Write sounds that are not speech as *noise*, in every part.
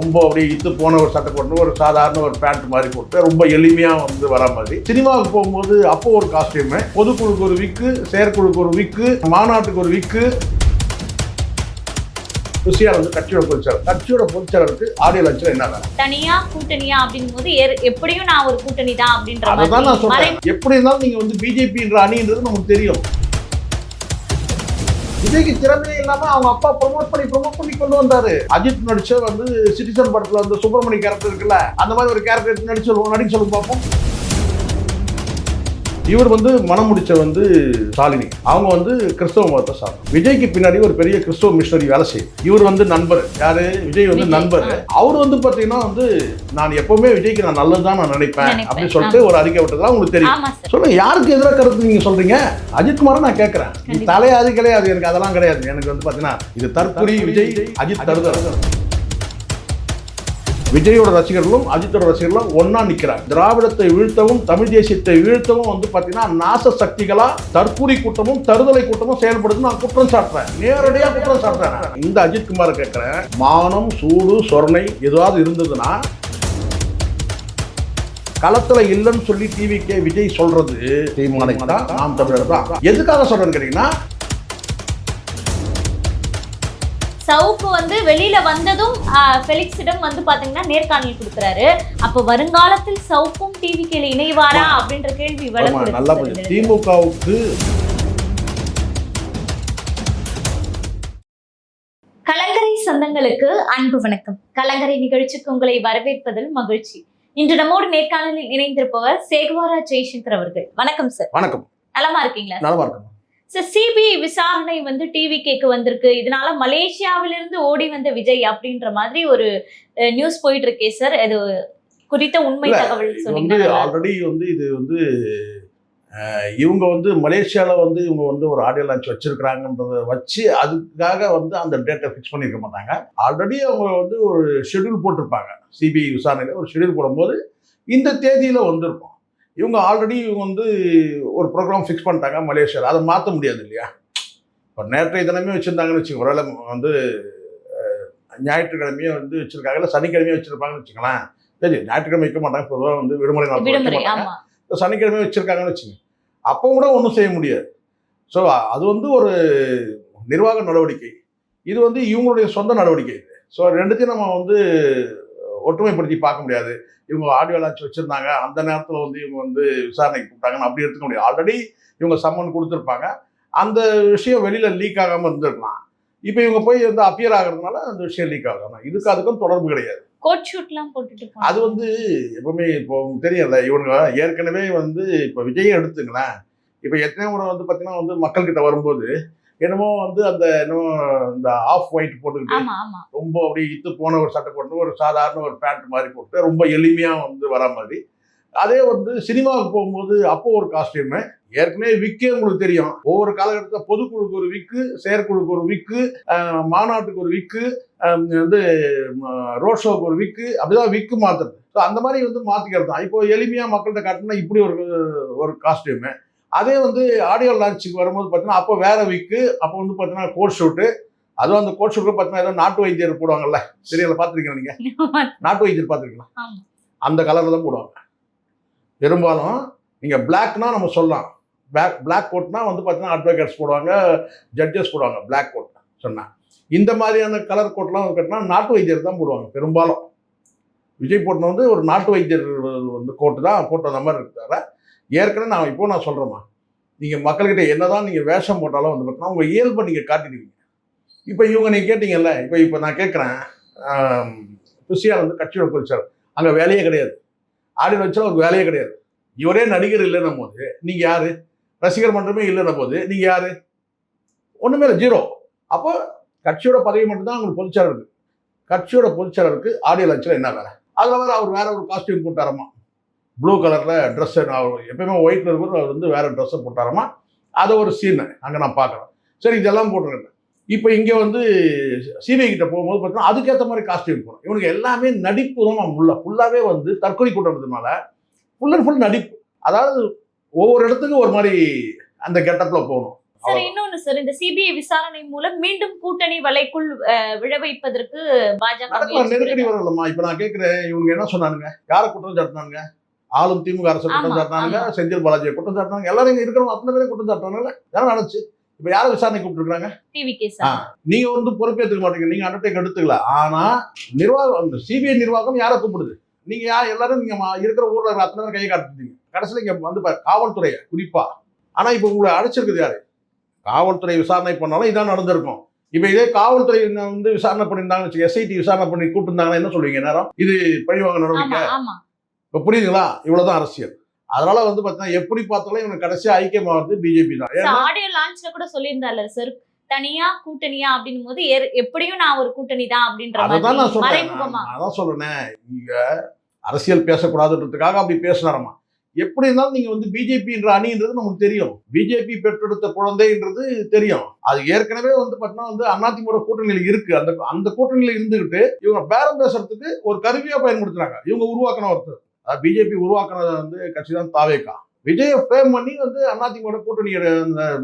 ரொம்ப அப்படியே இத்து போன ஒரு சட்டை போட்டு ஒரு சாதாரண ஒரு பேண்ட் மாதிரி போட்டு ரொம்ப எளிமையா வந்து வர மாதிரி. சினிமாவுக்கு போகும்போது அப்போ ஒரு காஸ்டியூமு பொதுக்குழுக்கு ஒரு விக்கு செயற்குழுக்கு ஒரு விக்கு மாநாட்டுக்கு ஒரு விக்கு. ருசியா வந்து கட்சியோட பொதுச்செயலர் கட்சியோட பொதுச்செயலருக்கு ஆடியோ லட்சம் என்ன வேலை? தனியா கூட்டணியா அப்படின் போது எப்படியும் நான் ஒரு கூட்டணி தான் அப்படின்ற நான் சொல்றேன். எப்படி இருந்தாலும் நீங்க வந்து பிஜேபின்ற அணின்றது நமக்கு தெரியும். விஜய்க்கு திறமையே இல்லாம அவங்க அப்பா ப்ரொமோட் பண்ணி ப்ரொமோட் பண்ணி கொண்டு வந்தாரு. அஜித் நடிச்ச வந்து சிட்டிசன் படத்துல வந்து சுப்பிரமணி கேரக்டர் இருக்குல்ல அந்த மாதிரி ஒரு கேரக்டர் நடிச்சு சொல்லுவோம் நடிக்க சொல்லுங்க பார்ப்போம். இவர் வந்து மனம் முடிச்ச வந்து சாலினி அவங்க வந்து கிறிஸ்தவ மதத்தை சார்ந்தோம் விஜய்க்கு பின்னாடி ஒரு பெரிய கிறிஸ்தவ மிஷனரி வேலை செய்யும். இவர் வந்து நண்பர். யாரு? விஜய் வந்து நண்பர். அவர் வந்து பாத்தீங்கன்னா வந்து நான் எப்பவுமே விஜய்க்கு நான் நல்லதுதான் நான் நினைப்பேன் அப்படின்னு சொல்லிட்டு ஒரு அறிக்கை விட்டதெல்லாம் உங்களுக்கு தெரியும். சொல்லுங்க யாருக்கு எதிராக கருத்து நீங்க சொல்றீங்க? அஜித் குமாரை நான் கேட்கறேன். தலையாதி கிடையாது எனக்கு அதெல்லாம் கிடையாது. எனக்கு வந்து பாத்தீங்கன்னா இது தற்குறி விஜய் அஜித் தருதல் விஜயோட ரசிகர்களும் அஜித்தோட ரசிகர்களும் ஒண்ணா நிக்கிறாங்க. திராவிடத்தை வீழ்த்தவும் தமிழ் தேசியத்தை வீழ்த்தவும் வந்து பாத்தீங்கன்னா நாச சக்திகளா தற்கூரி கூட்டமும் தருதலை கூட்டமும் செயல்படுது நான் குற்றம் சாட்டுறேன். நேரடியா குற்றம் சாட்டுறேன் இந்த அஜித் குமாரை கேட்கிறேன் மானம் சூடு சொரணை ஏதாவது இருந்ததுன்னா களத்துல இல்லைன்னு சொல்லி டிவிக்கே விஜய் சொல்றது தீர்மானை தான் நாம் தமிழர் தான். எதுக்காக சொல்றேன்னு கேட்டீங்கன்னா சவுக்கு வந்து வெளியில வந்ததும் ஃபெலிக்ஸிடம் வந்து பாத்தீங்கன்னா நேர்காணல் கொடுக்குறாரு. அப்ப வருங்காலத்தில் சவுக்கும் டிவிக்கு இணைவாரா அப்படின்ற கேள்வி வளர்ந்து. திமுகவுக்கு கலங்கரை சொந்தங்களுக்கு அன்பு வணக்கம். கலங்கரை நிகழ்ச்சிக்கு உங்களை வரவேற்பதில் மகிழ்ச்சி. இன்று நம்மோடு நேர்காணலில் இணைந்திருப்பவர் சேகுவாரா ஜெய்சங்கர் அவர்கள். வணக்கம் சார். வணக்கம். நலமா இருக்கீங்களா நலமா இருக்கணும் சார் சிபிஐ விசாரணை வந்து டிவி கேக்கு வந்திருக்கு. இதனால மலேசியாவிலிருந்து ஓடி வந்த விஜய் அப்படின்ற மாதிரி ஒரு நியூஸ் போயிட்டு இருக்கே சார் இது குறித்த உண்மை தகவல் வந்து ஆல்ரெடி வந்து இது வந்து இவங்க வந்து மலேசியால வந்து இவங்க வந்து ஒரு ஆடியோ லான்ச் வச்சிருக்கிறாங்கன்றத வச்சு அதுக்காக வந்து அந்த டேட்டை ஃபிக்ஸ் பண்ணியிருக்க மாட்டாங்க. ஆல்ரெடி அவங்க வந்து ஒரு ஷெட்யூல் போட்டிருப்பாங்க. சிபிஐ விசாரணையில் ஒரு ஷெட்யூல் போடும்போது இந்த தேதியில் வந்திருக்கும். இவங்க ஆல்ரெடி இவங்க வந்து ஒரு ப்ரோக்ராம் ஃபிக்ஸ் பண்ணிட்டாங்க மலேசியாவில் அதை மாற்ற முடியாது இல்லையா? இப்போ நேற்றைய தினமே வச்சுருந்தாங்கன்னு வச்சுக்கோங்க. ஒருவேளை வந்து அஹ், ஞாயிற்றுக்கிழமையே வந்து வச்சுருக்காங்க. இல்லை சனிக்கிழமையே வச்சுருப்பாங்கன்னு வச்சுக்கலாம் சரி ஞாயிற்றுக்கிழமை வைக்க மாட்டாங்க. பொதுவாக வந்து விடுமுறை நாள் வைக்க விடுமுறை மாட்டாங்க. ஆமா. இப்போ சனிக்கிழமை வச்சுருக்காங்கன்னு வச்சுங்க அப்போ கூட ஒன்றும் செய்ய முடியாது. ஸோ அது வந்து ஒரு நிர்வாக நடவடிக்கை. இது வந்து இவங்களுடைய சொந்த நடவடிக்கை இது. ஸோ ரெண்டுத்தையும் நம்ம வந்து ஒற்றுமைப்படுத்தி பார்க்க முடியாது. இவங்க ஆடியோ லான்ச் வச்சுருந்தாங்க. அந்த நேரத்தில் வந்து இவங்க வந்து விசாரணைக்கு கூப்பிட்டாங்கன்னு அப்படி எடுத்துக்க முடியாது. ஆல்ரெடி இவங்க சம்மன் கொடுத்துருப்பாங்க. அந்த விஷயம் வெளியில் லீக் ஆகாமல் இருந்திருக்கலாம். இப்போ இவங்க போய் வந்து அப்பியர் ஆகிறதுனால அந்த விஷயம் லீக் ஆகலாம் இதுக்கு அதுக்கும் தொடர்பு கிடையாது. கோட் போட்டுட்டு. அது வந்து எப்பவுமே இப்போ தெரியல இவங்க ஏற்கனவே வந்து இப்போ விஜயை எடுத்துங்களேன் இப்போ எத்தனை முறை வந்து பார்த்தீங்கன்னா வந்து மக்கள்கிட்ட வரும்போது என்னமோ வந்து அந்த என்னமோ இந்த ஆஃப் ஒயிட் போட்டுக்கிட்டு ரொம்ப அப்படியே இத்து போன ஒரு சட்டை போட்டு ஒரு சாதாரண ஒரு பேண்ட் மாதிரி போட்டு ரொம்ப எளிமையா வந்து வர மாதிரி. அதே வந்து சினிமாவுக்கு போகும்போது அப்போ ஒரு காஸ்டியூமு ஏற்கனவே விக்கே உங்களுக்கு தெரியும். ஒவ்வொரு காலகட்டத்தில் பொதுக்குழுக்கு ஒரு விக்கு செயற்குழுக்கு ஒரு விக்கு மாநாட்டுக்கு ஒரு விக்கு வந்து ரோட் ஷோக்கு ஒரு விக்கு அப்படிதான் விக்கு மாத்துறது. ஸோ அந்த மாதிரி வந்து மாத்திக்கிறது தான். இப்போ எளிமையா மக்கள்கிட்ட காட்டினா இப்படி ஒரு ஒரு காஸ்டியூமு அதே வந்து ஆடியோ லான்ச்சுக்கு வரும்போது பார்த்தீங்கன்னா அப்போ வேற விக்கு அப்போ வந்து பார்த்தீங்கன்னா கோட் ஷூட்டு அதுவும் அந்த கோட் ஷூட்டில் பார்த்தீங்கன்னா ஏதோ நாட்டு வைத்தியர் போடுவாங்கல்ல தெரியல பார்த்துருக்கீங்க நீங்க? *laughs* நாட்டு வைத்தியர் பார்த்துருக்கீங்களா? ஆமா. அந்த கலரில் தான் போடுவாங்க. பெரும்பாலும் நீங்கள் பிளாக்னா நம்ம சொல்லலாம். பிளாக் பிளாக் கோட்னா வந்து பார்த்தீங்கன்னா அட்வொகேட்ஸ் போடுவாங்க ஜட்ஜஸ் போடுவாங்க பிளாக் கோட் சொன்னேன் இந்த மாதிரியான கலர் கோட்லாம் கட்டினா நாட்டு வைத்தியர் தான் போடுவாங்க பெரும்பாலும். விஜய் போட்டின வந்து ஒரு நாட்டு வைத்தியர் வந்து கோட்டு தான் போட்டு அந்த மாதிரி இருக்கிறார ஏற்கனவே நான் இப்போ நான் சொல்கிறேம்மா நீங்கள் மக்கள்கிட்ட என்னதான் நீங்கள் வேஷம் போட்டாலும் வந்து பார்த்தீங்கன்னா உங்கள் இயல்பை நீங்கள் காட்டிடுவீங்க. இப்போ இவங்க நீங்கள் கேட்டீங்கல்ல இப்போ இப்போ நான் கேட்குறேன் புசியார் வந்து கட்சியோட பொதுச்சார் அங்கே வேலையே கிடையாது. ஆடியோ வச்சா ஒரு வேலையே கிடையாது. இவரே நடிகர் இல்லைன்னும் போது நீங்கள் யார்? ரசிகர் மன்றமே இல்லைன்ன போது நீங்கள் யார்? ஒன்றுமே இல்லை ஜீரோ. அப்போ கட்சியோட பதவி மட்டும்தான் உங்களுக்கு பொதுச்சாளர் இருக்கு கட்சியோட பொதுச்சாளருக்கு ஆடியோ லட்சம் என்ன வேலை? அதில் வேறு அவர் வேற ஒரு காஸ்டியூம் போட்டாரமா? ப்ளூ கலரில் ட்ரெஸ் அவர் எப்பயுமே ஒயிட்ல இருக்கிற அவர் வந்து வேற ட்ரெஸ்ஸை போட்டாரமா? அதை ஒரு சீன் அங்கே நான் பார்க்குறேன். சரி இதெல்லாம் போட்டிருக்கேன். இப்போ இங்கே வந்து சிபிஐ கிட்ட போகும்போது பார்த்தீங்கன்னா அதுக்கேற்ற மாதிரி காஸ்டியூம் போகணும் இவனுக்கு எல்லாமே நடிப்பு தான் உள்ள. ஃபுல்லாகவே வந்து தற்கொலை கூட்டம்ன்றதுனால ஃபுல் அண்ட் ஃபுல் நடிப்பு. அதாவது ஒவ்வொரு இடத்துக்கும் ஒரு மாதிரி அந்த கெட்டப்பில் போகணும். சார் இன்னொன்னு சார் இந்த சிபிஐ விசாரணை மூலம் மீண்டும் கூட்டணி வலைக்குள் விழ வைப்பதற்கு பாஜக நெருக்கடி. வரும்லம்மா இப்ப நான் கேட்கிறேன் இவங்க என்ன சொன்னானுங்க? யாரை குற்றம் சாட்டினானுங்க? ஆளும் திமுக அரசு குற்றம் ஆமா. செந்தில் பாலாஜியை குற்றம் சாட்டினாங்க. எல்லாரும் இங்க இருக்கிறவங்க அத்தனை பேரும் குற்றம் சாட்டினாங்கல்ல? யாரும் நடந்துச்சு இப்ப யாரை விசாரணை கூப்பிட்டுருக்காங்க டிவி கே ஆ, சார் நீங்க வந்து பொறுப்பேற்றுக்க மாட்டீங்க. நீங்க அண்டர்டேக் எடுத்துக்கல. ஆனா நிர்வாகம் அந்த சிபிஐ நிர்வாகம் யாரை கூப்பிடுது? நீங்க யார் எல்லாரும் நீங்க இருக்கிற ஊர்ல இருக்கிற அத்தனை பேரும் கையை காட்டுறீங்க கடைசியில் இங்க வந்து காவல்துறையை குறிப்பா. ஆனா இப்ப உங்களை அழைச்சிருக்குது யாரு? காவல்துறை விசாரணை பண்ணாலும் இதான் நடந்திருக்கும். இப்ப இதே காவல்துறை வந்து விசாரணை பண்ணியிருந்தாங்கன்னு எஸ்ஐடி விசாரணை பண்ணி கூப்பிட்டுருந்தாங்கன்னா என்ன சொல்லுவீங்க? நேரம் இது பழிவாங்க நடவடிக்கை. இப்ப புரியுதுங்களா? இவ்வளவுதான் அரசியல். அதனால வந்து பாத்தீங்கன்னா எப்படி பார்த்தாலும் இவனுக்கு கடைசியா ஐக்கியமாவது பிஜேபி தான். ஆடியோ லான்ச்ல கூட சொல்லியிருந்தால சார் தனியா கூட்டணியா அப்படின்னும் போது எப்படியும் நான் ஒரு கூட்டணி தான் அப்படின்ற அதான் நான் சொல்றேன். அதான் சொல்றேனே. இங்க அரசியல் பேசக்கூடாதுன்றதுக்காக அப்படி பேசினாரமா எப்படி இருந்தாலும் நீங்க வந்து பிஜேபின்ற அணின்றது நமக்கு தெரியும். பிஜேபி பெற்றெடுத்த குழந்தைன்றது தெரியும். அது ஏற்கனவே வந்து பார்த்தீங்கன்னா வந்து அதிமுக கூட்டணியில் இருக்கு. அந்த அந்த கூட்டணியில் இருந்துகிட்டு இவங்க பேரம் பேசுறதுக்கு ஒரு கருவியா பயன்படுத்துறாங்க. இவங்க உருவாக்கின ஒருத்தர். பிஜேபி உருவாக்குனது வந்து கட்சி தான் தாவேக்கா. விஜயை ஃப்ரேம் பண்ணி வந்து அதிமுக கூட்டணி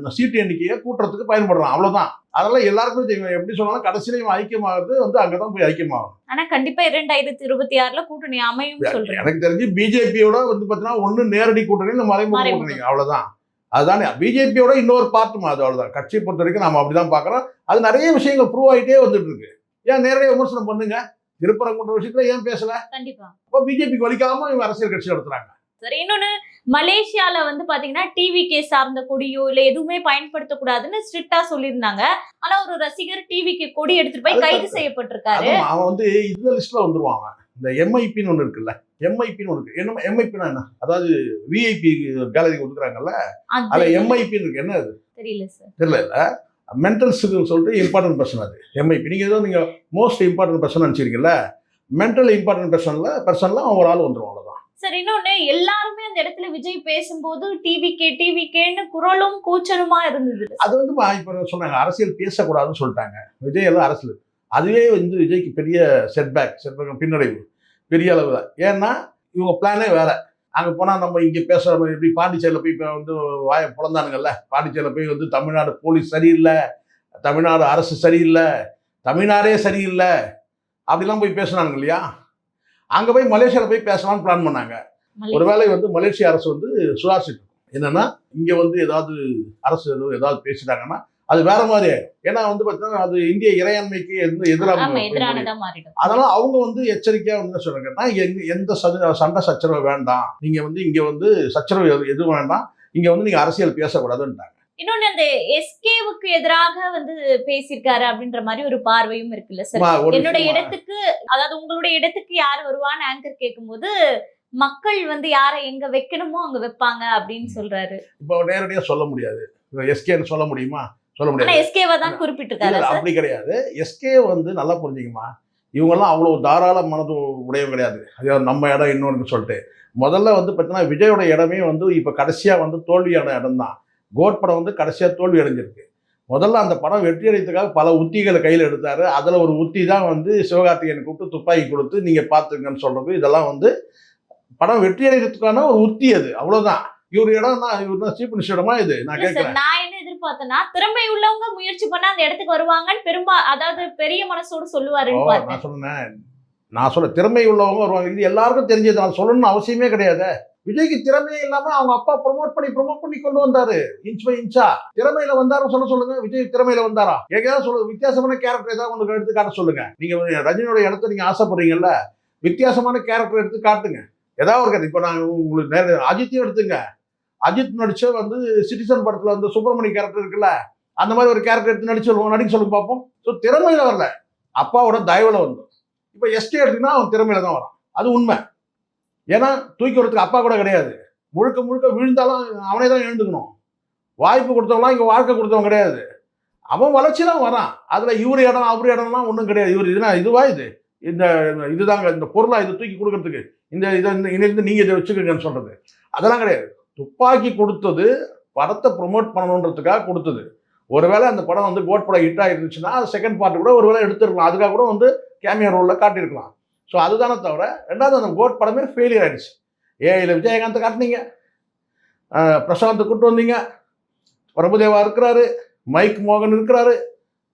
சீட்டு எண்ணிக்கையை கூட்டுறதுக்கு பயன்படுறான். அவ்வளவுதான். அதெல்லாம் எல்லாருக்குமே தெரியும். எப்படி சொன்னாலும் கடைசியில இவன் ஐக்கியமாகிறது வந்து அங்கதான் போய் ஐக்கியமாகும். ஆனா கண்டிப்பா இரண்டாயிரத்தி இருபத்தி ஆறுல கூட்டணி அமையும் சொல்றேன் எனக்கு தெரிஞ்சு பிஜேபியோட வந்து பாத்தீங்கன்னா ஒண்ணு நேரடி கூட்டணி இல்ல மறைமுக. கூட்டணி. அவ்வளவுதான். அதுதானே. பிஜேபியோட இன்னொரு பார்ட்டுமா அது அவ்வளவுதான். கட்சியை பொறுத்த வரைக்கும் நம்ம அப்படிதான் பாக்குறோம் அது நிறைய விஷயங்கள் ப்ரூவ் ஆயிட்டே வந்துட்டு இருக்கு. ஏன் நேரடியாக விமர்சனம் பண்ணுங்க? திருப்பரங்குன்ற விஷயத்துல ஏன் பேசல? கண்டிப்பா. அப்போ பிஜேபிக்கு வலிக்காம இவங்க அரசியல் கட்சி நடத்துறாங்க. சரி இன்னொன்னு மலேசியால வந்து பாத்தீங்கன்னா டிவி கே சார்ந்த கொடியோ இல்ல எதுவுமே பயன்படுத்தக்கூடாதுன்னு ஸ்ட்ரிக்டா சொல்லியிருந்தாங்க. ஆனா ஒரு ரசிகர் டிவிக்கு கொடி எடுத்துட்டு போய் கைது. செய்யப்பட்டிருக்காரு. அவன் வந்து இந்த லிஸ்ட்ல வந்துருவான். இந்த எம்ஐபின்னு ஒண்ணு இருக்குல்ல. எம்ஐபின்னு ஒன்று இருக்கு. என்ன எம்ஐபினா என்ன? அதாவது விஐபி கேலரி கொடுக்குறாங்கல்ல? அதுல அது எம்ஐபின்னு இருக்கு. என்ன அது? தெரியல சார் தெரியல இல்ல மென்டல்ஸுக்கு சொல்லிட்டு இம்பார்ட்டன்ட் பர்சன் அது. எம்ஐபி நீங்க ஏதோ நீங்க மோஸ்ட் இம்பார்ட்டன்ட் பர்சன் நினைச்சிருக்கீங்கல்ல மென்டல் இம்பார்ட்டன்ட் பர்சன்ல பர்சன்ல அவன் ஒரு ஆள் வந்துரும் அவ்வளவுதான். சரி இன்னொன்னு எல்லாருமே அந்த இடத்துல விஜய் பேசும்போது டிவி கே டிவி கேன்னு குரலும் கூச்சலுமா இருந்தது. அது வந்து இப்ப சொன்னாங்க அரசியல் பேசக்கூடாதுன்னு சொல்லிட்டாங்க. விஜய் எல்லாம் அரசியல். அதுவே வந்து விஜய்க்கு பெரிய செட்பேக் செட்பேக் பின்னடைவு பெரிய அளவு தான் ஏன்னா இவங்க பிளானே வேற. அங்கே போனால் நம்ம இங்கே பேசுகிற மாதிரி எப்படி பாண்டிச்சேரியில் போய் இப்போ வந்து வாய பிறந்தானுங்கல்ல பாண்டிச்சேரியில் போய் வந்து தமிழ்நாடு போலீஸ் சரியில்லை தமிழ்நாடு அரசு சரியில்லை தமிழ்நாடே சரியில்லை அப்படிலாம் போய் பேசுனாங்க இல்லையா? அங்கே போய் மலேசியாவில் போய் பேசலாம்னு பிளான் பண்ணாங்க. ஒருவேளை வந்து மலேசிய அரசு வந்து சுதாரிச்சிட்டு. என்னன்னா இங்க வந்து ஏதாவது அரசு எதுவும் ஏதாவது பேசிட்டாங்கன்னா அது வேற மாதிரி ஏன்னா வந்து பார்த்தீங்கன்னா அது இந்திய இறையாண்மைக்கு எதிராக அதனால அவங்க வந்து எச்சரிக்கையா வந்து சொல்றாங்கன்னா எங்க எந்த சண்டை சச்சரவு வேண்டாம். நீங்க வந்து இங்க வந்து சச்சரவு எது- எதுவும் வேண்டாம். இங்க வந்து நீங்க அரசியல் பேசக்கூடாதுன்ட்டாங்க. இன்னொன்னு அந்த எஸ்கேவுக்கு எதிராக வந்து பேசியிருக்காரு அப்படின்ற மாதிரி ஒரு பார்வையும் இருக்குல்ல சார் என்னோட இடத்துக்கு அதாவது உங்களுடைய இடத்துக்கு யார் வருவான்னு ஆங்கர் கேட்கும்போது மக்கள் வந்து யாரை எங்க வைக்கணுமோ அங்க வைப்பாங்க அப்படின்னு சொல்றாரு. இப்போ நேரடியா சொல்ல முடியாது. எஸ்கேன்னு சொல்ல முடியுமா? சொல்ல முடியாது. எஸ்கேவை தான் குறிப்பிட்டிருக்காரு அப்படி கிடையாது. எஸ்கே வந்து நல்லா புரிஞ்சுக்குமா? இவங்கெல்லாம் அவ்வளோ தாராள மனது உடையவங்க கிடையாது. அதாவது நம்ம இடம் இன்னொன்று சொல்லிட்டு. முதல்ல வந்து பார்த்தீங்கன்னா விஜயோட இடமே வந்து இப்போ கடைசியாக வந்து தோல்வியான இடம் தான் கோட் படம் வந்து கடைசியாக தோல்வி அடைஞ்சிருக்கு. முதல்ல அந்த படம் வெற்றி அடைறதுக்காக பல உத்திகளை கையில் எடுத்தாரு. அதில் ஒரு உத்தி தான் வந்து சிவகார்த்திகேயனை கூப்பிட்டு துப்பாக்கி கொடுத்து நீங்கள் பார்த்துங்கன்னு சொல்கிறது இதெல்லாம் வந்து படம் வெற்றி அடைகிறதுக்கான ஒரு உத்தி அது. அவ்வளோதான் இவர் இடம் தான் இவர் தான் மினிஸ்டர் இடமா இது? நான் கேட்குறேன். எதிர்பார்த்தேன்னா திறமை உள்ளவங்க முயற்சி பண்ணா அந்த இடத்துக்கு வருவாங்கன்னு பெரும்பா அதாவது பெரிய மனசோடு சொல்லுவாருன்னு நான் சொன்னேன். நான் சொல்ல திறமை உள்ளவங்க வருவாங்க. இது எல்லாருக்கும் தெரிஞ்சது. நான் சொல்லணும்னு அவசியமே கிடையாது. விஜய்க்கு திறமையே இல்லாம அவங்க அப்பா ப்ரோமோட் பண்ணி ப்ரோமோட் பண்ணி கொண்டு வந்தாரு. இன்ச் பை இன்ச்சா திறமையில வந்தாரு சொல்ல சொல்லுங்க. விஜய் திறமையில வந்தாரா? எங்கேயாவது சொல்லுங்க வித்தியாசமான கேரக்டர் ஏதாவது உங்களுக்கு எடுத்து காட்ட சொல்லுங்க. நீங்க ரஜினியோட இடத்த நீங்க ஆசைப்படுறீங்கல்ல வித்தியாசமான கேரக்டர் எடுத்து காட்டுங்க. ஏதாவது ஒரு கதை. இப்போ நான் உங்களுக்கு நேர அஜித்தையும் எடுத்துங்க. அஜித் நடிச்ச வந்து சிட்டிசன் படத்துல வந்து சுப்பிரமணி கேரக்டர் இருக்குல்ல அந்த மாதிரி ஒரு கேரக்டர் எடுத்து நடிச்சு சொல்லுவோம் நடிக்க சொல்லுங்க பார்ப்போம். ஸோ திறமையில வரல. அப்பாவோட தயவுல வந்து. இப்போ எஸ்டி எடுத்தீங்கன்னா அவன் திறமையில தான் வரான். அது உண்மை. ஏன்னா தூக்கி வரதுக்கு அப்பா கூட கிடையாது. முழுக்க முழுக்க விழுந்தாலும் அவனே தான் எழுந்துக்கணும். வாய்ப்பு கொடுத்தவங்களாம் இங்கே வாழ்க்கை கொடுத்தவன் கிடையாது. அவன் வளர்ச்சி தான் வரான். அதில் இவர் இடம் அவர் இடம்லாம் ஒன்றும் கிடையாது. இவர் இதுனா இதுவா இது? இந்த இதுதாங்க இந்த பொருளாக இது தூக்கி கொடுக்கறதுக்கு. இந்த இதை இந்த- நீங்கள் இதை வச்சுக்கோங்கன்னு சொல்கிறது அதெல்லாம் கிடையாது. துப்பாக்கி கொடுத்தது படத்தை ப்ரொமோட் பண்ணணுன்றதுக்காக கொடுத்தது. ஒருவேளை அந்த படம் வந்து கோட் படம் ஹிட் ஆயிருந்துச்சுன்னா செகண்ட் பார்ட் கூட ஒருவேளை எடுத்துருக்கலாம். அதுக்காக கூட வந்து கேமியா ரோலில் காட்டியிருக்கலாம். ஸோ அதுதானே தவிர ரெண்டாவது அந்த கோட் படமே ஃபெயிலியர் ஆயிடுச்சு. ஏ இதில் விஜயகாந்த் காட்டினீங்க. பிரசாந்த் கூட்டு வந்தீங்க. பிரபுதேவா இருக்கிறாரு. மைக் மோகன் இருக்கிறாரு.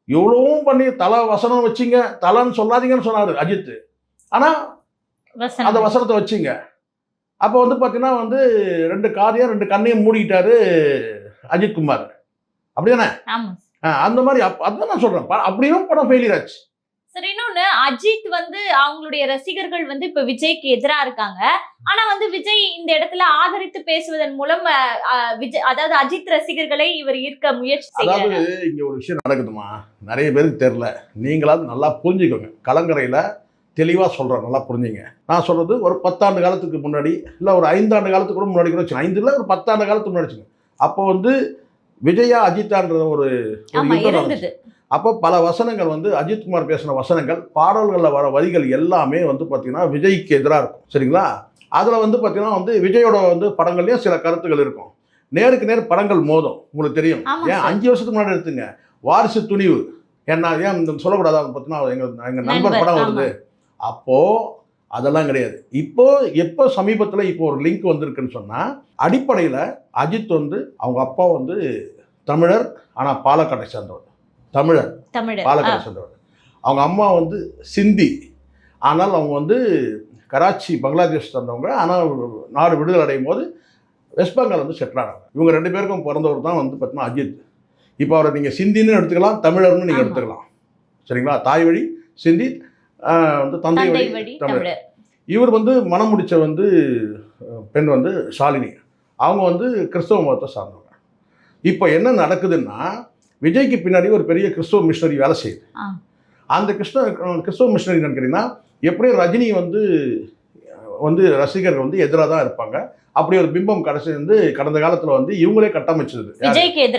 இவ்வளவும் பண்ணி தலை வசனம் வச்சிங்க. தலைன்னு சொல்லாதீங்கன்னு சொன்னார் அஜித் ஆனால் அந்த வசனத்தை வச்சிங்க. அப்போ வந்து பார்த்தீங்கன்னா வந்து ரெண்டு காதையும் ரெண்டு கண்ணையும் மூடிக்கிட்டாரு அஜித்குமார் அப்படிதானே? ஆமா. ஆ, அந்த மாதிரி அதான் நான் சொல்கிறேன் அப்படியும் படம் ஃபெயிலியர் ஆச்சு. சரி இன்னொன்னு அஜித் வந்து அவங்களுடைய ரசிகர்கள் வந்து இப்ப விஜய்க்கு எதிரா இருக்காங்க. ஆனா வந்து விஜய் இந்த இடத்துல ஆதரித்து பேசுவதன் மூலம் விஜய் அதாவது அஜித் ரசிகர்களை இவர் ஈர்க்க முயற்சி அதாவது இங்கே ஒரு விஷயம் நடக்குதுமா நிறைய பேருக்கு தெரில நீங்களாவது நல்லா புரிஞ்சுக்கோங்க. கலங்கரையில் தெளிவாக சொல்கிறேன் நல்லா புரிஞ்சுங்க. நான் சொல்கிறது ஒரு பத்தாண்டு காலத்துக்கு முன்னாடி இல்லை ஒரு ஐந்தாண்டு காலத்துக்கு கூட முன்னாடி கூட வச்சுக்கோங்க. ஐந்து இல்லை ஒரு பத்தாண்டு காலத்துக்கு முன்னாடி வச்சுக்கோங்க. அப்போ வந்து விஜயா அஜித்தான்ற ஒரு. அப்போ பல வசனங்கள் வந்து அஜித்குமார் பேசின வசனங்கள் பாடல்களில் வர வரிகள் எல்லாமே வந்து பார்த்தீங்கன்னா விஜய்க்கு எதிராக இருக்கும். சரிங்களா? அதில் வந்து பார்த்தீங்கன்னா வந்து விஜயோட வந்து படங்கள்லேயும் சில கருத்துக்கள் இருக்கும். நேருக்கு நேர் படங்கள் மோதும் உங்களுக்கு தெரியும். ஏன். அஞ்சு வருஷத்துக்கு முன்னாடி எடுத்துங்க. வாரிசு துணிவு. என்ன ஏன் சொல்லக்கூடாது பார்த்தீங்கன்னா எங்கள் எங்கள் நண்பர் படம். வருது. அப்போது அதெல்லாம் கிடையாது. இப்போ எப்போ சமீபத்தில் இப்போ ஒரு லிங்க் வந்திருக்குன்னு சொன்னால் அடிப்படையில் அஜித் வந்து அவங்க அப்பா வந்து தமிழர் ஆனால் பாலக்காட்டை சேர்ந்தவர். தமிழர். தமிழர் பாலக்காட்டை சேர்ந்தவர். அவங்க அம்மா வந்து சிந்தி. ஆனால் அவங்க வந்து கராச்சி பங்களாதேஷ் சேர்ந்தவங்க. ஆனால் நாடு விடுதலை அடையும் போது வெஸ்ட் பெங்கால் வந்து செட்டில் ஆனாங்க. இவங்க ரெண்டு பேருக்கும் பிறந்தவர் தான் வந்து பார்த்தீங்கன்னா அஜித். இப்போ அவரை நீங்கள் சிந்தின்னு எடுத்துக்கலாம் தமிழர்னு நீங்கள். எடுத்துக்கலாம். சரிங்களா? தாய் வழி சிந்தி வந்து தந்தை வழி தமிழர். இவர் வந்து மனம் முடிச்ச வந்து பெண் வந்து ஷாலினி. அவங்க வந்து கிறிஸ்தவ மதத்தை சார்ந்தவங்க. இப்போ என்ன நடக்குதுன்னா விஜய்க்கு பின்னாடி ஒரு பெரிய கிறிஸ்தவ மிஷினரி வேலை செய்யுது. அந்த கிறிஸ்தவ கிறிஸ்தவ மிஷினரி நினைக்கிறீங்கன்னா எப்படியும் ரஜினி வந்து வந்து ரசிகர்கள் வந்து எதிராக தான் இருப்பாங்க. அப்படி ஒரு பிம்பம் கடைசி வந்து கடந்த காலத்தில் வந்து இவங்களே கட்டமைச்சது.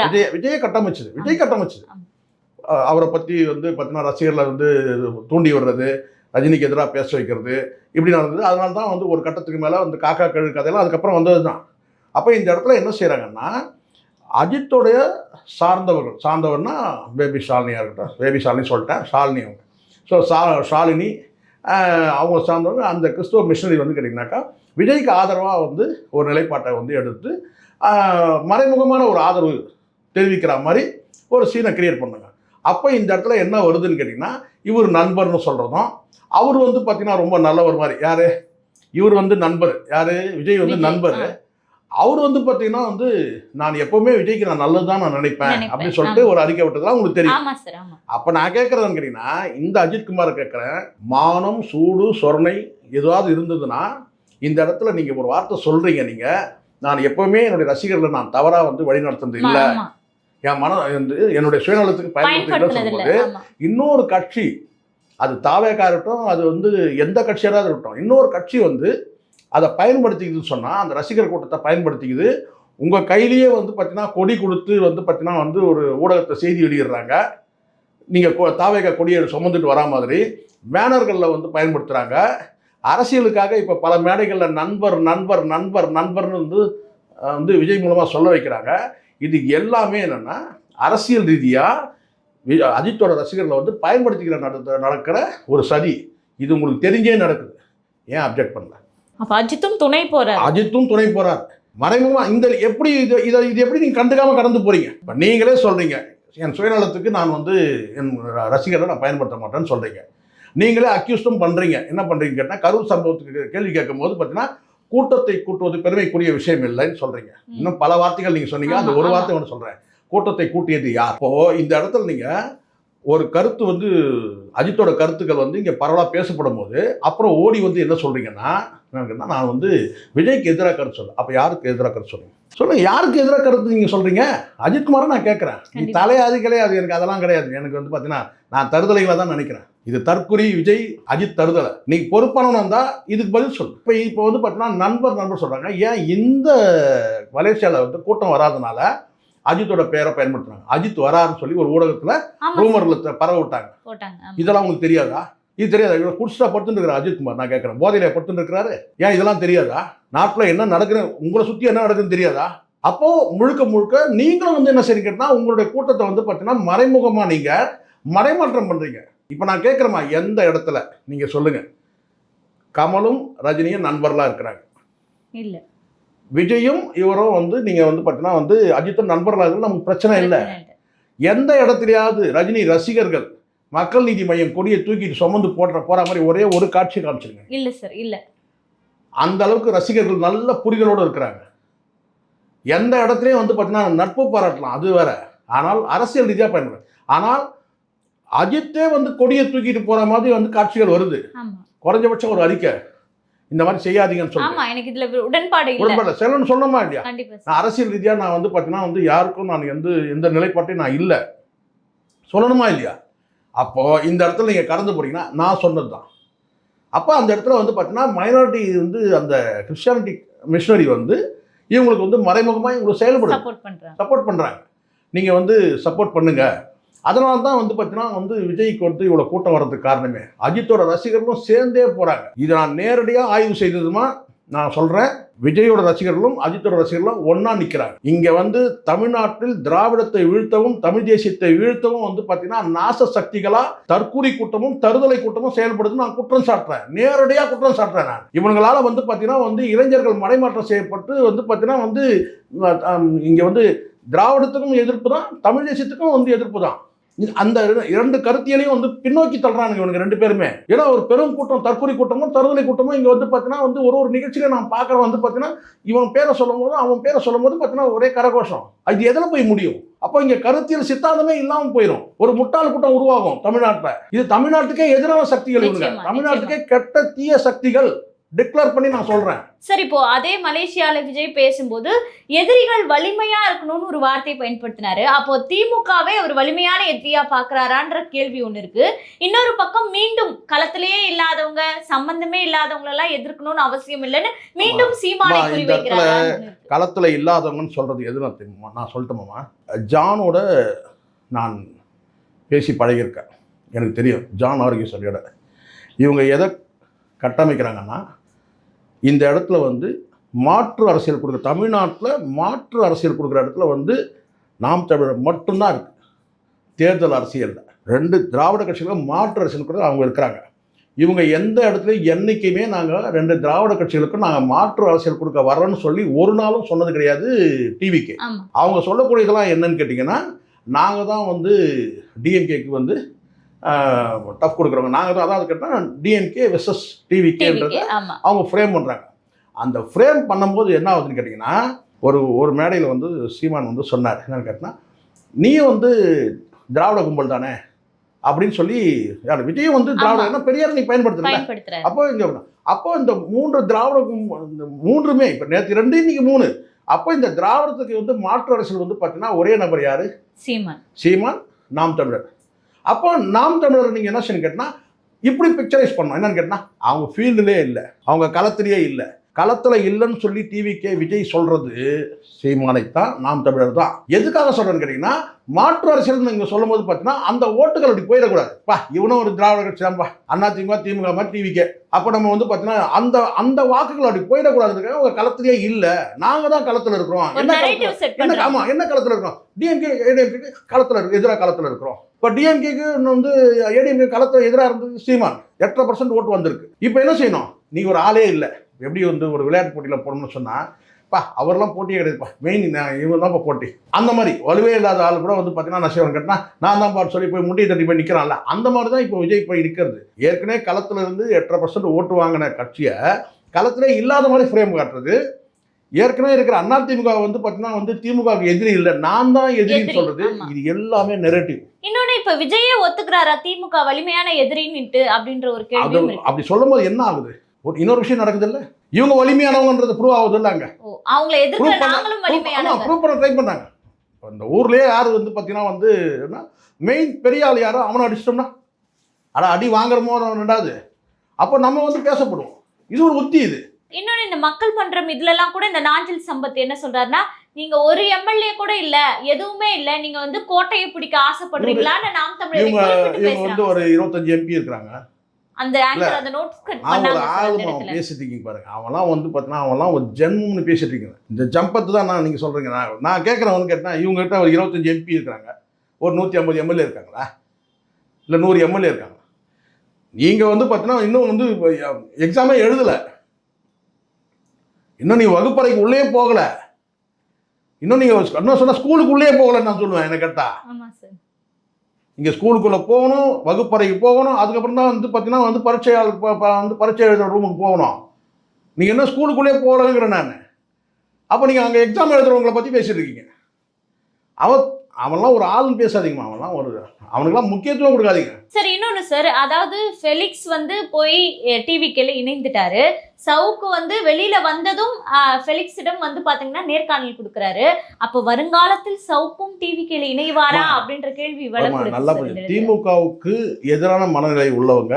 விஜய் விஜயை கட்டமைச்சது. விஜய் கட்டமைச்சது. அவரை பற்றி வந்து பார்த்தீங்கன்னா ரசிகர்களை வந்து தூண்டி விடுறது ரஜினிக்கு எதிராக பேச வைக்கிறது இப்படி நடந்தது. அதனால தான் வந்து ஒரு கட்டத்துக்கு மேலே வந்து காக்கா கழு கதையெல்லாம் அதுக்கப்புறம் வந்தது தான் அப்போ இந்த இடத்துல என்ன செய்கிறாங்கன்னா அஜித்தோடைய சார்ந்தவர்கள் சார்ந்தவர்னா பேபி ஷாலினியாக இருக்கட்டும் பேபி ஷாலினி சொல்லிட்டேன் ஷாலினி அவங்க. ஸோ சா ஷாலினி அவங்க சார்ந்தவங்க அந்த கிறிஸ்துவ மிஷனரி வந்து கேட்டிங்கனாக்கா விஜய்க்கு ஆதரவாக வந்து ஒரு நிலைப்பாட்டை வந்து எடுத்து மறைமுகமான ஒரு ஆதரவு தெரிவிக்கிற மாதிரி ஒரு சீனை கிரியேட் பண்ணுங்க. அப்போ இந்த இடத்துல என்ன வருதுன்னு கேட்டிங்கன்னா இவர் நண்பர்னு சொல்கிறதும் அவர் வந்து பார்த்தீங்கன்னா ரொம்ப நல்லவர் மாதிரி. யார்? இவர் வந்து நண்பர். யார்? விஜய் வந்து நண்பர். அவர் வந்து பார்த்தீங்கன்னா வந்து நான் எப்போவுமே விஜய்க்கு நான் நல்லது தான் நான் நினைப்பேன் அப்படின்னு சொல்லிட்டு ஒரு அறிக்கை விட்டதெல்லாம் உங்களுக்கு தெரியும். அப்போ நான் கேட்குறதுன்னு கேட்டிங்கன்னா இந்த அஜித் குமார் கேட்குறேன் மானம் சூடு சொரணை ஏதாவது இருந்ததுன்னா இந்த இடத்துல நீங்கள் ஒரு வார்த்தை சொல்கிறீங்க நீங்கள் நான் எப்போவுமே என்னுடைய ரசிகர்களை நான் தவறாக வந்து வழி நடத்துனது இல்லை என் வந்து என்னுடைய சுயநலத்துக்கு பயன்படுத்திக்கல இன்னொரு கட்சி அது தாவேக்கா இருக்கட்டும் அது வந்து எந்த கட்சியாக இருக்கட்டும் இன்னொரு கட்சி வந்து அதை பயன்படுத்திக்குதுன்னு சொன்னால் அந்த ரசிகர் கூட்டத்தை பயன்படுத்திக்குது. உங்கள் கையிலேயே வந்து பார்த்தீங்கன்னா கொடி கொடுத்து வந்து பார்த்தீங்கன்னா வந்து ஒரு ஊடகத்தை செய்தி வெளியிடுறாங்க. நீங்கள் தாவேக்கா கொடியை சுமந்துட்டு வரா மாதிரி பேனர்களில் வந்து பயன்படுத்துகிறாங்க அரசியலுக்காக இப்போ பல மேடைகளில் நண்பர் நண்பர் நண்பர் நண்பர்னு வந்து வந்து விஜய் மூலமாக சொல்ல வைக்கிறாங்க. இது எல்லாமே என்னென்னா அரசியல் ரீதியாக அஜித்தோட ரசிகர்களை வந்து பயன்படுத்திக்கிற நடக்கிற ஒரு சதி. இது உங்களுக்கு தெரிஞ்சே நடக்குது. ஏன் அப்ஜெக்ட் பண்ணல? அப்ப அஜித்தும் துணை போறாரு. அஜித்தும் துணை போறார். மறைமுகமா இந்த எப்படி இது இதை இது எப்படி நீங்க கண்டுக்காம கடந்து போறீங்க? இப்போ நீங்களே சொல்றீங்க. என் சுயநலத்துக்கு நான் வந்து என் ரசிகரை நான் பயன்படுத்த மாட்டேன்னு சொல்றீங்க. நீங்களே அக்யூஸ்டும் பண்றீங்க. என்ன பண்றீங்க கேட்டா கரூர் சம்பவத்துக்கு கேள்வி கேட்கும் போது பார்த்தீங்கன்னா கூட்டத்தை கூட்டுவது பெருமைக்குரிய விஷயம் இல்லைன்னு சொல்றீங்க. இன்னும் பல வார்த்தைகள் நீங்க சொன்னீங்க. அந்த ஒரு. வார்த்தை ஒன்று சொல்றேன். கூட்டத்தை கூட்டியது யார்? இப்போ இந்த இடத்துல நீங்க ஒரு கருத்து வந்து அஜித்தோட கருத்துக்கள் வந்து இங்கே பரவலாக பேசப்படும் போது அப்புறம் ஓடி வந்து என்ன சொல்றீங்கன்னா என்னன்னா, நான் வந்து விஜய்க்கு எதிராக கருத்து சொல்ல அப்போ யாருக்கு எதிராக கருத்து சொல்லுங்க சொல்லுங்க யாருக்கு எதிராக கருத்து நீங்கள் சொல்றீங்க? அஜித்குமாரை நான் கேட்குறேன். நீ. தலையாதி கிடையாது. எனக்கு அதெல்லாம் கிடையாது. எனக்கு வந்து பார்த்தீங்கன்னா நான் தருதலைகளை தான் நினைக்கிறேன். இது தற்குறி விஜய் அஜித் தருதலை. நீ பொறுப்பானவனா இருந்தா இதுக்கு பதில் சொல்லு. இப்போ இப்போ வந்து பார்த்தீங்கன்னா நண்பர் நண்பர் சொல்றாங்க. ஏன் இந்த மலேசியாவில் வந்து கூட்டம் வராதனால அஜித்தோட பேரை பயன்படுத்துறாங்க. அஜித் வராருன்னு சொல்லி ஒரு ஊடகத்தில் ரூமரில் பரவ விட்டாங்க. இதெல்லாம் உங்களுக்கு தெரியாதா? இது தெரியாதா? இவ்வளோ குடிச்சா படுத்துட்டு இருக்கிற அஜித் குமார் நான் கேட்குறேன். போதையில படுத்துட்டு இருக்கிறாரு. ஏன் இதெல்லாம் தெரியாதா? நாட்டில் என்ன நடக்குது உங்களை சுற்றி என்ன நடக்குதுன்னு தெரியாதா? அப்போ முழுக்க முழுக்க நீங்களும் வந்து என்ன செய்றீங்கன்னா உங்களுடைய கூட்டத்தை வந்து பார்த்தீங்கன்னா மறைமுகமாக நீங்கள் மறைமாற்றம் பண்ணுறீங்க இப்போ நான் கேட்குறேம்மா எந்த இடத்துல? நீங்கள் சொல்லுங்க. கமலும் ரஜினியும் நண்பர்களாக இருக்கிறாங்க. இல்ல. விஜயும் இவரும் வந்து நீங்கள் வந்து பார்த்தீங்கன்னா வந்து அஜித்தும் நண்பர்களாக இருக்கிறது நமக்கு பிரச்சனை இல்லை. எந்த இடத்துலையாவது ரஜினி ரசிகர்கள் மக்கள் நீதி மையம் கொடியை தூக்கிட்டு சுமந்து போடுற போற மாதிரி ஒரே ஒரு காட்சி காமிச்சிருங்க. இல்ல சார் இல்ல. அந்த அளவுக்கு ரசிகர்கள் நல்ல புரிதலோடு இருக்கிறாங்க. எந்த இடத்துலையும் வந்து பார்த்தீங்கன்னா நட்பு பாராட்டலாம் அது வேற. ஆனால் அரசியல் ரீதியாக பயன்படும். ஆனால் அஜித்தே வந்து கொடியை தூக்கிட்டு போற மாதிரி வந்து காட்சிகள் வருது. குறைஞ்சபட்சம் ஒரு அறிக்கை. இந்த மாதிரி செய்யாதீங்கன்னு சொல்லுங்க எனக்கு இதுல உடன்பாடு சொல்லணுமா இல்லையா? கண்டிப்பா சார் நான் அரசியல் ரீதியாக நான் வந்து பார்த்தீங்கன்னா வந்து யாருக்கும் நான் எந்த எந்த நிலைப்பாட்டையும் நான் இல்லை. சொல்லணுமா இல்லையா? அப்போ இந்த இடத்துல நீங்கள் கடந்து போறீங்கன்னா நான் சொன்னது தான் அப்போ அந்த இடத்துல வந்து பார்த்தீங்கன்னா மைனாரிட்டி வந்து அந்த கிறிஸ்டியானிட்டி மிஷனரி வந்து இவங்களுக்கு வந்து மறைமுகமாக இவங்களுக்கு செயல்படுது. சப்போர்ட் பண்ணுறாங்க நீங்கள் வந்து சப்போர்ட் பண்ணுங்க. அதனால தான் வந்து பார்த்தீங்கன்னா வந்து விஜய்க்கு வந்து இவ்வளோ கூட்டம் வர்றதுக்கு காரணமே. அஜித்தோட ரசிகர்களும் சேர்ந்தே போகிறாங்க இதை நான் நேரடியாக ஆய்வு செய்ததுமா நான் சொல்கிறேன் விஜயோட ரசிகர்களும் அஜித்தோட ரசிகர்களும் ஒன்றா நிற்கிறாங்க இங்கே வந்து தமிழ்நாட்டில் திராவிடத்தை வீழ்த்தவும் தமிழ் தேசியத்தை வீழ்த்தவும் வந்து பார்த்தீங்கன்னா நாச சக்திகளாக தற்கூரி கூட்டமும் தருதலை கூட்டமும் செயல்படுது நான் குற்றம் சாட்டுறேன். நேரடியாக குற்றம் சாட்டுறேன் நான். இவங்களால வந்து பார்த்தீங்கன்னா வந்து இளைஞர்கள் மடைமாற்றம் செய்யப்பட்டு வந்து பார்த்தீங்கன்னா வந்து இங்கே வந்து திராவிடத்துக்கும் எதிர்ப்பு தான் தமிழ் தேசியத்துக்கும் வந்து எதிர்ப்பு தான். அந்த இர- இரண்டு கருத்தியலையும் வந்து பின்னோக்கி தள்ளுறானுங்க இவனுங்க ரெண்டு பேருமே. ஏன்னா ஒரு பெரும் கூட்டம் தற்கொலை கூட்டமும் தருதலை கூட்டமும் இங்க வந்து பார்த்தீங்கன்னா வந்து ஒரு ஒரு நிகழ்ச்சியில நான் பார்க்குறேன் வந்து பார்த்தீங்கன்னா இவன் பேரை சொல்லும் போது அவன் பேரை சொல்லும் போது பார்த்தீங்கன்னா ஒரே கரகோஷம். அது எதில் போய் முடியும்? அப்போ இங்க கருத்தியல் சித்தாந்தமே இல்லாம போயிடும் ஒரு முட்டாள் கூட்டம் உருவாகும் தமிழ்நாட்டுல. இது தமிழ்நாட்டுக்கே எதிரான சக்திகள் இவங்க தமிழ்நாட்டுக்கே கெட்ட தீய சக்திகள் டிக்ளேர் பண்ணி நான் சொல்றேன். சரி இப்போ அதே மலேசியால விஜய் பேசும்போது எதிரிகள் வலிமையா இருக்கணும்னு ஒரு வார்த்தையை பயன்படுத்தினாரு. அப்போ திமுகவை அவர் வலிமையான எதிரியா பாக்குறாரான்ற கேள்வி ஒண்ணு இருக்கு. இன்னொரு பக்கம் மீண்டும் களத்திலேயே இல்லாதவங்க சம்பந்தமே இல்லாதவங்க எல்லாம் எதிர்க்கணும்னு அவசியம் இல்லைன்னு மீண்டும் சீமானை குறி இருக்கு. களத்தில் இல்லாதவங்கன்னு சொல்கிறது எது நான் தெரியுமா? நான் சொல்லட்டுமாம்மா ஜானோட நான் பேசி பழகியிருக்கேன். எனக்கு தெரியும். ஜான் ஆரோக்கியசாலியோட இவங்க எதை கட்டமைக்கிறாங்கன்னா இந்த இடத்துல வந்து மாற்று அரசியல் கொடுக்குற தமிழ்நாட்டில் மாற்று அரசியல் கொடுக்குற இடத்துல வந்து நாம் தமிழர் மட்டும்தான் இருக்குது தேர்தல் அரசியலில். ரெண்டு திராவிட கட்சிகளும் மாற்று அரசியல் கொடுத்து அவங்க இருக்கிறாங்க. இவங்க எந்த இடத்துலையும் என்றைக்குமே நாங்கள் ரெண்டு திராவிட கட்சிகளுக்கும் நாங்கள் மாற்று அரசியல் கொடுக்க வர்றோன்னு சொல்லி ஒரு நாளும் சொன்னது கிடையாது டிவிக்கு அவங்க சொல்லக்கூடியதெல்லாம் என்னன்னு கேட்டிங்கன்னா நாங்கள் தான் வந்து டிஎம்கேக்கு வந்து டஃப் கொடுக்குறவங்க. நாங்கள் தான் அதாவது கேட்டால் டிஎம்கே வெர்சஸ் டிவிகேன்றத அவங்க ஃப்ரேம் பண்ணுறாங்க அந்த ஃப்ரேம் பண்ணும்போது என்ன ஆகுதுன்னு கேட்டிங்கன்னா ஒரு ஒரு மேடையில் வந்து சீமான் வந்து சொன்னார். என்னன்னு கேட்டினா நீ வந்து திராவிட கும்பல் தானே? அப்படின்னு சொல்லி யார் விஜயும் வந்து திராவிட பெரியார் நீ பயன்படுத்துறாரு. அப்போ இங்க அப்போ இந்த மூன்று திராவிட இந்த மூன்றுமே இப்போ நேற்று ரெண்டு இன்னைக்கு மூணு. அப்போ இந்த திராவிடத்துக்கு வந்து மாற்று அரசியல் வந்து பார்த்தீங்கன்னா ஒரே நபர் யாரு? சீமான். சீமான் நாம் தமிழர். அப்போ நாம் தமிழர் நீங்கள் என்ன செய்யணும் கேட்டினா இப்படி பிக்சரைஸ் பண்ணோம் என்னன்னு கேட்டால் அவங்க ஃபீல்டுலேயே இல்லை. அவங்க களத்திலேயே இல்லை. களத்தில் இல்லைன்னு சொல்லி டிவிக்கே விஜய் சொல்றது சீமானைத்தான் நாம் தமிழர் தான் எதுக்காக சொல்றேன்னு கேட்டிங்கன்னா மாற்று அரசியல் நீங்கள் சொல்லும் போது பார்த்தீங்கன்னா அந்த ஓட்டுகள் அப்படி போயிடக்கூடாது. பா இவனும் ஒரு திராவிட கட்சி தான்ப்பா அண்ணா திமுக திமுக மாதிரி டிவிக்கே அப்போ நம்ம வந்து பார்த்தீங்கன்னா அந்த அந்த வாக்குகள் அப்படி போயிடக்கூடாதுக்காக அவங்க களத்திலேயே இல்லை. நாங்கள் தான் களத்தில் இருக்கிறோம். என்ன செட் என்ன களத்துல இருக்கிறோம்? டிஎம்கே ஏடிஎம்கே களத்துல இருக்கு எதிராக களத்துல இருக்கிறோம். இப்போ டிஎம்கேக்கு வந்து ஏடிஎம்கே களத்துல எதிராக இருந்தது சீமான். எட்டரை பர்சன்ட் ஓட்டு வந்திருக்கு. இப்போ என்ன செய்யணும்? நீ ஒரு ஆளே இல்லை. எப்படி வந்து ஒரு விளையாட்டு போட்டியில் போடணும்னு சொன்னா பா அவர்லாம் போட்டியே கிடையாதுப்பா மெயின் இவங்க தான் போட்டி. அந்த மாதிரி வலுவே இல்லாத ஆள் கூட வந்து பார்த்தீங்கன்னா நான் செய்வன் கேட்டா நான் தான் பாட்டு சொல்லி போய் முட்டியை தட்டி போய் நிற்கிறான்ல அந்த மாதிரி தான் இப்போ விஜய் போய் நிற்கிறது ஏற்கனவே களத்துல இருந்து எட்டரை பர்சன்ட் ஓட்டு வாங்கின கட்சியை களத்திலே இல்லாத மாதிரி ஃப்ரேம் காட்டுறது. ஏற்கனவே இருக்கிற அண்ணா திமுக வந்து பார்த்தீங்கன்னா வந்து திமுகவுக்கு எதிரி இல்லை நான் தான் எதிரின்னு எதிரி, சொல்றது. இது எல்லாமே நெரட்டிவ் இன்னொன்னு இப்ப விஜயே ஒத்துக்கிறாரா? திமுக வலிமையான எதிரின்னுட்டு அப்படின்ற ஒரு இருக்கு. அப்படி சொல்லும்போது என்ன ஆகுது? இன்னொரு விஷயம் நடக்குது இல்ல இவங்க வலிமையானவங்கன்றது ப்ரூவ் ஆகுது இல்ல அங்க ப்ரூவ் பண்ண ட்ரை பண்றாங்க இப்ப இந்த ஊர்லயே யாரு வந்து பார்த்தீங்கன்னா வந்து மெயின் பெரிய ஆள் யாரோ? அவனை அடிச்சிட்டோம்னா? அட அடி வாங்குறமோ ரெண்டாவது. அப்போ நம்ம வந்து பேசப்படுவோம். இது ஒரு உத்தி இது. இன்னொன்னு இந்த மக்கள் மன்றம் இதுல எல்லாம் கூட இந்த நாஞ்சில் சம்பத் என்ன சொல்றாருன்னா நீங்க ஒரு எம்எல்ஏ கூட இல்ல எதுவுமே இல்ல நீங்க வந்து கோட்டையை பிடிக்க ஆசைப்படுறீங்களான்னு நாம் தமிழர் இவங்க வந்து ஒரு இருபத்தஞ்சு எம்பி இருக்கிறாங்க அந்த ஆங்கர் அந்த நோட்ஸ் கட் பண்ணாங்க பேசிட்டு இருக்கீங்க பாருங்க. அவன்லாம் வந்து பார்த்தீங்கன்னா அவன்லாம் ஒரு ஜென்மம்னு பேசிட்டு இருக்கீங்க இந்த ஜம்பத்து தான் நான் நீங்கள் சொல்கிறீங்க நான் நான் கேட்குறவன் கேட்டேன் இவங்க கிட்ட ஒரு இருபத்தஞ்சு எம்பி இருக்காங்க. ஒரு நூற்றி ஐம்பது எம்எல்ஏ இருக்காங்களா? இல்லை நூறு எம்எல்ஏ இருக்காங்க நீங்கள் வந்து பார்த்தீங்கன்னா இன்னும் வந்து எக்ஸாமே எழுதலை. இன்னும் நீ வகுப்பறைக்கு உள்ளே போகல. இன்னும் நீங்க இன்னும் சொன்னா ஸ்கூலுக்கு உள்ளே போகலன்னு நான் சொல்லுவேன் என்ன கேட்டா. ஆமா சார் இங்கே ஸ்கூலுக்குள்ளே போகணும் வகுப்பறைக்கு போகணும் அதுக்கப்புறம் தான் வந்து பார்த்தீங்கன்னா வந்து பரீட்சையால் வந்து பரீட்சை எழுதுகிற ரூமுக்கு போகணும். நீங்கள் என்ன ஸ்கூலுக்குள்ளே போகலங்கிற நான். அப்போ நீங்கள் அங்கே எக்ஸாம் எழுதுகிறவங்களை பற்றி பேசிட்டு இருக்கீங்க. அவன் அவன்லாம் ஒரு ஆள்னு பேசாதீங்கம்மா. அவன்லாம் ஒரு அவனுக்கெல்லாம் முக்கியத்துவம் கொடுக்காதீங்க. சார் இன்னொன்னு சார் அதாவது ஃபெலிக்ஸ் வந்து போய் டிவிக்கில இணைந்துட்டாரு. சவுக்கு வந்து வெளியில வந்ததும் ஃபெலிக்ஸிடம் வந்து பாத்தீங்கன்னா நேர்காணல் கொடுக்கறாரு. அப்ப வருங்காலத்தில் சவுக்கும் டிவிக்கில இணைவாரா. அப்படின்ற கேள்வி நல்லா திமுகவுக்கு எதிரான மனநிலை உள்ளவங்க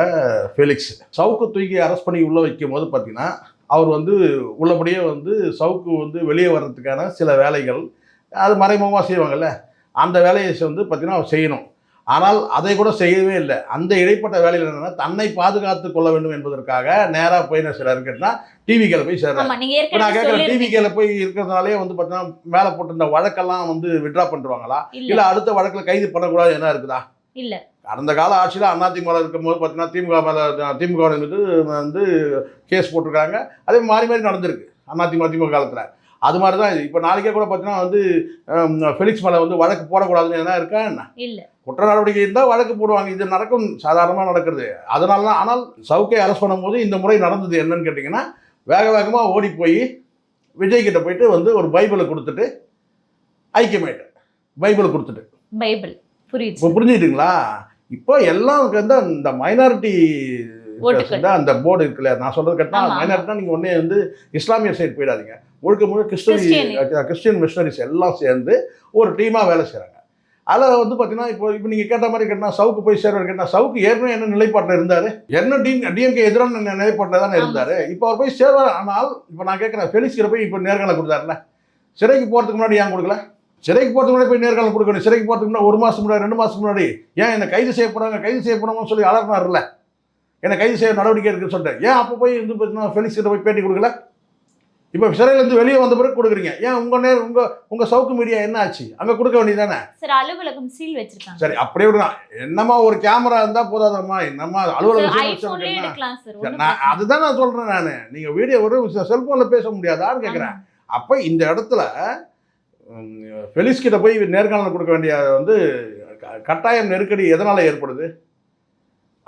ஃபெலிக்ஸ் சவுக்கு தூக்கி அரெஸ்ட் பண்ணி உள்ள வைக்கும் போது பார்த்தீங்கன்னா அவர் வந்து உள்ளபடியே வந்து சவுக்கு வந்து வெளியே வர்றதுக்கான சில வேலைகள் அது மறைமுகமாக செய்வாங்கல்ல. அந்த வேலையை வந்து பார்த்தீங்கன்னா அவர் செய்யணும். ஆனால் அதை கூட செய்யவே இல்லை. அந்த இடைப்பட்ட வேலையில் என்னன்னா தன்னை பாதுகாத்து கொள்ள வேண்டும் என்பதற்காக நேராக போய் என்ன செய்யறாரு கேட்டா டிவிக்கில் போய் இப்போ நான் கேட்குறேன் சொல்லிருக்கீங்க டிவிக்கில் போய் இருக்கிறதுனாலே வந்து பார்த்தீங்கன்னா மேலே போட்டிருந்த வழக்கெல்லாம் வந்து விட்ரா பண்ணிருவாங்களா? இல்ல. அடுத்த வழக்கில் கைது பண்ணக்கூடாது என்ன இருக்குதா? இல்ல. கடந்த கால ஆட்சியில் அதிமுக இருக்கும்போது பார்த்தீங்கன்னா திமுக மேலே திமுக மீது வந்து கேஸ் போட்டிருக்காங்க. அதே மாறி மாறி நடந்திருக்கு. அதிமுக திமுக காலத்தில். அது மாதிரி தான் இப்போ நாளைக்கே கூட பார்த்தீங்கன்னா வந்து ஃபெலிக்ஸ் மேலே வந்து வழக்கு போடக்கூடாதுன்னு என்ன இருக்கா என்ன? இல்ல. குற்ற நடவடிக்கை இருந்தால் வழக்கு போடுவாங்க. இது நடக்கும் சாதாரணமாக நடக்கிறது. அதனால தான் ஆனால் சவுக்கை அரெஸ்ட் பண்ணும்போது இந்த முறை நடந்தது என்னன்னு கேட்டிங்கன்னா வேக வேகமாக ஓடி போய் விஜய் கிட்ட போயிட்டு வந்து ஒரு பைபிளை கொடுத்துட்டு ஐக்கியமாயிட்டு பைபிளை கொடுத்துட்டு. பைபிள். புரியுது இப்போ புரிஞ்சுக்கிட்டீங்களா? இப்போ எல்லாம் இந்த மைனாரிட்டி ஓட்டுக்கள். அந்த போர்டு இருக்குல்ல நான் சொல்றது கேட்டா ஆமா, ஆமா. மைனாரிட்டினா நீங்க உடனே வந்து இஸ்லாமிய சைடு போயிடாதீங்க. முழுக்க முழுக்க கிறிஸ்டியன். கிறிஸ்டியன் மிஷனரிஸ் எல்லாம் சேர்ந்து ஒரு டீமா வேலை செய்றாங்க. அதில் வந்து பார்த்தீங்கன்னா இப்போ இப்போ நீங்கள் கேட்ட மாதிரி கேட்டால் சவுக்கு போய் சேர்வர் கேட்டால் சவுக்கு ஏற்கனவே என்ன நிலைப்பாட்டில் இருந்தார்? என்ன டி டிஎம்கே எதிரான நிலைப்பாட்டில் தானே. இருந்தார்? இப்போ அவர் போய் சேர்வார். ஆனால் இப்போ நான் கேட்குறேன் ஃபெலிக்ஸ்கிற போய் இப்போ நேர்காணல் கொடுத்தாருல சிறைக்கு போகிறதுக்கு முன்னாடி ஏன் கொடுக்கல? சிறைக்கு போகிறதுக்கு முன்னாடி போய் நேர்காணல் கொடுக்கணும். சிறைக்கு போகிறதுக்கு முன்னாடி ஒரு மாதம் முன்னாடி ரெண்டு மாதம் முன்னாடி. ஏன் என்னை கைது செய்ய போகிறாங்க கைது செய்ய போகிறாங்கன்னு சொல்லி அலர்னார்ல என்னை கைது செய்ய நடவடிக்கை இருக்குன்னு சொல்லிட்டு ஏன் அப்போ போய் வந்து பார்த்தீங்கன்னா ஃபெலிக்ஸ் கிட்ட போய் பேட்டி கொடுக்கல? இப்போ சிறையிலேருந்து வெளியே வந்த பிறகு கொடுக்குறீங்க. ஏன் உங்கள் நேர் உங்கள் உங்கள் சவுக்கு மீடியா என்ன ஆச்சு? அங்கே கொடுக்க வேண்டியதானே சார் அலுவலகம் சீல் வச்சிருக்காங்க. சரி அப்படியே விடுங்க என்னம்மா ஒரு கேமரா இருந்தால் போதாதம்மா? என்னம்மா அலுவலக விஷயம் ஐபோன்லயே வச்சிருக்கேன்னா? எடுக்கலாம் சார் சரி, ஒண்ணும் நான் அதுதான் நான் சொல்கிறேன் நான். நீங்கள் வீடியோ ஒரு செல்ஃபோனில் பேச முடியாதான்னு. கேட்குறேன் அப்போ இந்த இடத்துல உம், ஃபெலிக்ஸ் கிட்ட போய் நேர்காணல் கொடுக்க வேண்டிய வந்து கட்டாயம் நெருக்கடி எதனால் ஏற்படுது?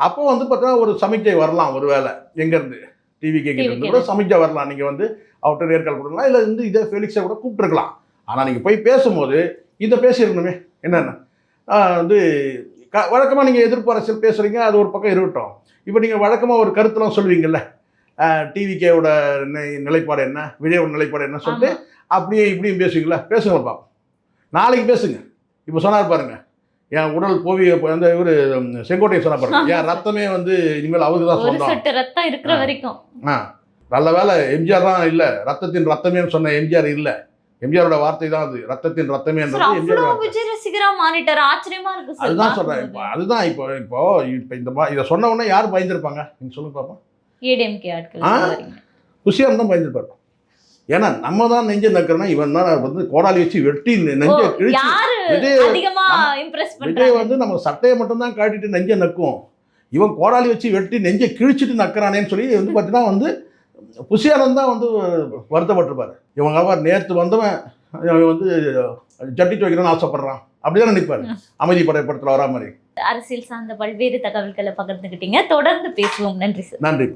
அப்போ வந்து பார்த்தீங்கன்னா ஒரு சமிக்கை வரலாம் ஒரு வேலை எங்கேருந்து டிவி கிட்ட இருந்து கூட சமிக்கை வரலாம். நீங்கள் வந்து அவர்கிட்ட நேர்காணல் கொடுக்கலாம் இல்லை வந்து இதே ஃபெலிக்ஸை கூட கூப்பிட்டுருக்கலாம். ஆனால் நீங்கள் போய் பேசும்போது இதை பேசியிருக்கணுமே என்னென்ன? வந்து க வழக்கமாக நீங்கள் எதிர்ப்பு அரசியல் பேசுகிறீங்க அது ஒரு பக்கம் இருக்கட்டும். இப்போ நீங்கள் வழக்கமாக ஒரு கருத்துலாம் சொல்லுவீங்கல்ல டிவிகேவோட நிலைப்பாடு என்ன? விஜயோட நிலைப்பாடு என்ன சொல்லிட்டு. அப்படியே இப்படியும் பேசுவீங்களா பேசுங்க பாப்போம். நாளைக்கு பேசுங்க. இப்போ சொன்னார் பாருங்க என் உடல் போவி இப்ப வந்து இவர் செங்கோட்டையை சொன்னா பாருங்க. *laughs* என் ரத்தமே வந்து இனிமேல் அவருக்கு தான் சொந்தம் ரத்தம் இருக்கிற. வரைக்கும். ஆ. நல்ல வேலை எம்ஜிஆர் தான் இல்லை. ரத்தத்தின் ரத்தமேன்னு சொன்ன எம்ஜிஆர் இல்லை. எம்ஜிஆரோட வார்த்தை தான் அது. ரத்தத்தின் சார் அதுதான் சொல்றேன். இப்போ. அதுதான் இப்போ இப்போ இப்போ இந்த இதை சொன்ன உடனே யார் பயந்துருப்பாங்க? நீங்க சொல்லுங்க பாப்போம். ஏடிஎம்கே ஆட்கள் தான் பயந்துருப்பாரு. ஏன்னா நம்ம தான் நெஞ்ச நக்கிறோம்னா இவன் தான் வந்து கோடாலி வச்சு வெட்டி நெஞ்ச கிழிச்சு விஜய் வந்து நம்ம சட்டையை மட்டும் தான் காட்டிட்டு நெஞ்ச நக்கும் இவன் கோடாலி வச்சு வெட்டி நெஞ்சை கிழிச்சிட்டு நக்கிறானேன்னு சொல்லி வந்து பார்த்தீங்கன்னா வந்து புசியானந்த் தான் வந்து வருத்தப்பட்டிருப்பாரு. இவங்க அவர் நேற்று வந்தவன் இவன் வந்து ஜட்டி துவைக்கணும்னு ஆசைப்படுறான். அப்படிதான் நினைப்பாரு. அமைதி படை படத்தில் வரா மாதிரி. அரசியல் சார்ந்த பல்வேறு தகவல்களை பகிர்ந்துகிட்டீங்க. தொடர்ந்து பேசுவோம். நன்றி சார். நன்றி.